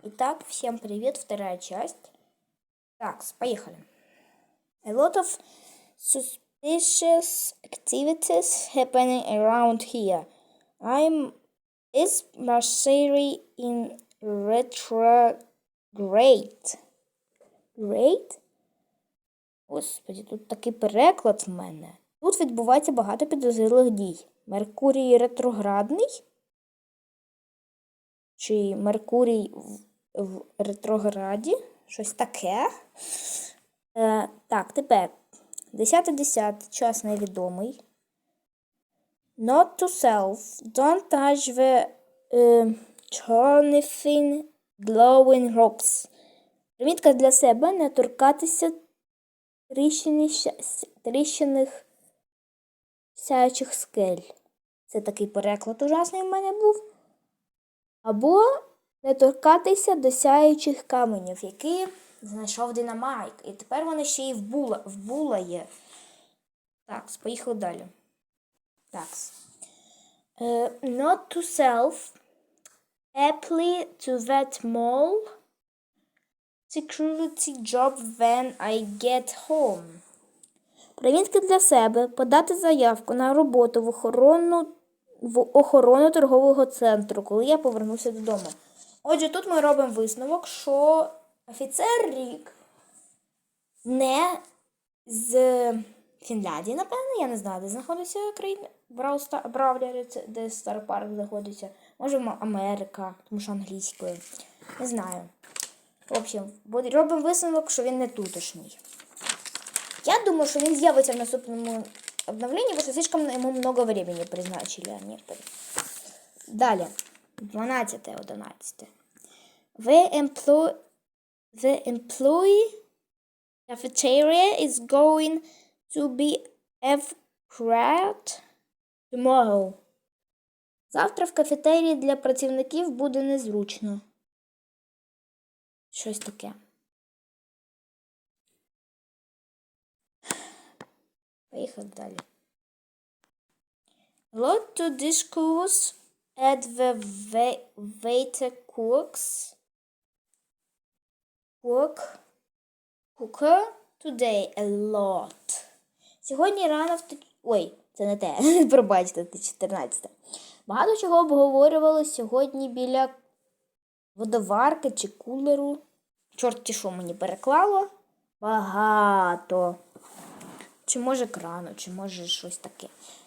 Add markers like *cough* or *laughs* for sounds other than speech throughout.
Итак, всем привет, вторая часть. Так, поехали. A lot of suspicious activities happening around here. I'm is Mercury in retrograde. Great? Господи, тут такий переклад в мене. Тут відбувається багато підозрілих дій. Меркурій ретроградний? Чи Меркурій в, ретрограді? Щось таке. Е, так, тепер. 10.10. Час невідомий. Not to self. Don't touch the uh, anything glowing rocks. Примітка для себе не торкатися тріщиних сяючих скель. Це такий переклад ужасний в мене був. Або не торкатися до сяючих каменів, які знайшов Динамайк. І тепер вони ще й в була, є. Так, поїхали далі. Так. Uh, not to self. Apply to that mall. Security job when I get home. Примітки для себе подати заявку на роботу в охорону, в охорону торгового центру, коли я повернуся додому. Отже, тут ми робимо висновок, що офіцер Рік не з Фінляндії, напевно, я не знаю, де знаходиться країна. Брауста, де Стар Парк знаходиться. Може, Америка, тому що англійською. Не знаю. В общем, робимо висновок, що він не тутешній. Я думаю, що він з'явиться в наступному обновленні, бо що слишком йому много времени призначили а. Далі. 12 11 The employee, the employee cafeteria is going to be crowd tomorrow. Завтра в кафетерії для працівників буде незручно. Щось таке. Поїхали далі. Lot to discuss cooks cook cooker today a lot. Сьогодні рано в Ой, це не те. *laughs* Пробачте, це 14. Багато чого обговорювали сьогодні біля водоварки чи кулеру. Чорт що мені переклало. Багато. Чи може крану, чи може щось таке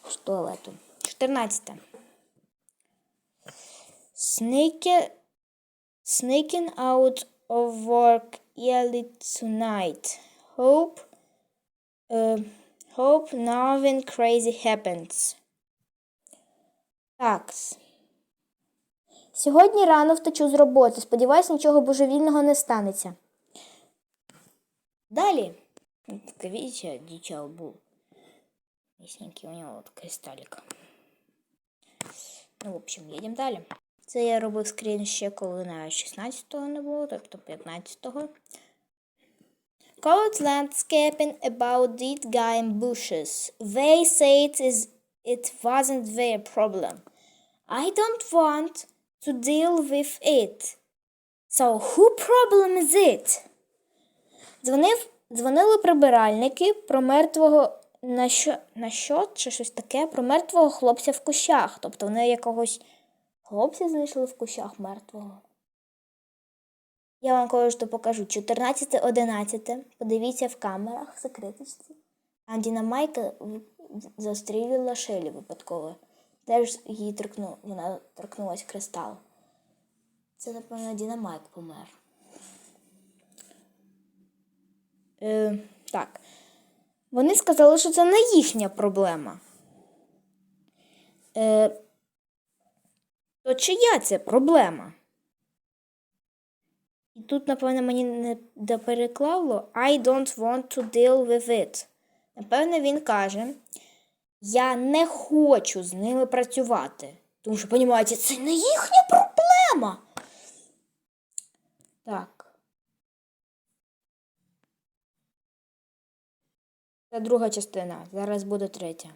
з туалету. 14. Sneaking, out of work early tonight. Hope, uh, hope nothing crazy happens. Так. Сьогодні рано втечу з роботи. Сподіваюсь, нічого божевільного не станеться. Далі. Видите, дичал был. Ясненький у него вот кристаллик. Ну, в общем, едем далі. Це я робив скрін ще коли на 16-го не було, тобто 15-го. Cold landscaping about dead guy in bushes. They say it is it wasn't their problem. I don't want to deal with it. So who problem is it? Дзвонив, дзвонили прибиральники про мертвого на що, на що чи щось таке, про мертвого хлопця в кущах. Тобто вони якогось хлопця знайшли в кущах мертвого. Я вам кое-що покажу. 14.11. Подивіться в камерах в. А Дінамайка в- застрілила Шелі випадково. Теж її торкну, вона торкнулась кристал. Це, напевно, Дінамайк помер. Е, так. Вони сказали, що це не їхня проблема. Е, то чия це проблема? І тут, напевно, мені не допереклало I don't want to deal with it. Напевно, він каже, я не хочу з ними працювати. Тому що, розумієте, це не їхня проблема. Так. Це друга частина. Зараз буде третя.